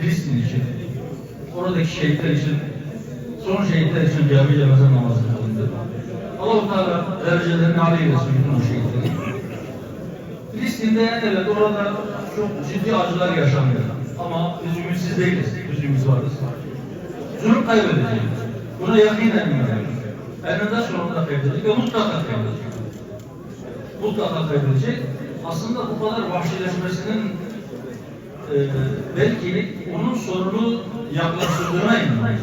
Filistin için, oradaki şehitler için, son şehitler için cami cenaze namazı kılındı. Allah-u Teala derecelerini âli eylesin bütün o şehitleri. Filistin'de evet orada çok ciddi acılar yaşanıyor. Ama biz değiliz, biz ümit varız. Zulüm kaybedecek. Buna yakinen inanıyoruz. Eninde sonunda kaybedecek ve mutlaka kaybedecek. Mutlaka kaybedecek. Aslında bu kadar vahşileşmesinin e, belki onun sorunu yaklaştırdığına inanıyoruz.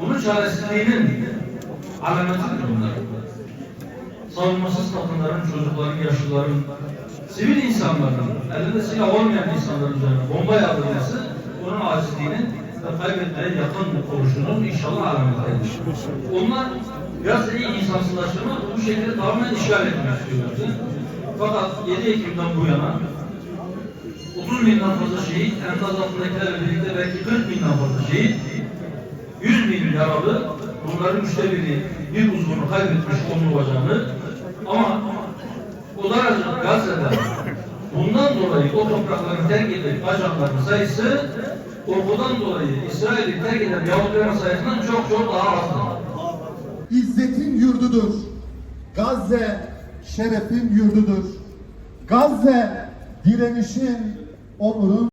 Bunun çaresizliğinin alametidir bunlar. Savunmasız kadınların, çocukların, yaşlıların, sivil insanların, elinde silah olmayan insanların üzerine bomba yağdırması onun acizliğinin ve kaybetmeye yakın oluşunun inşallah alametidir. Onlar Gazze'yi insansızlaştırma bu şekilde tamamen işgal etmek istiyorlardı. Fakat 7 Ekim'den bu yana 30 binden fazla şehit, enkaz altındakilerle birlikte belki 40 binden fazla şehit, 100 bin yaralı, bunların üçte biri bir uzvunu kaybetmiş kolunu bacağını ama o daracık Gazze'de bundan dolayı o toprakların terk edilip bacaklarının sayısı korkudan dolayı İsrail'i terk eden Yahudilerin sayısından çok çok daha fazla. İzzetin yurdudur. Gazze şerefin yurdudur. Gazze direnişin, onurun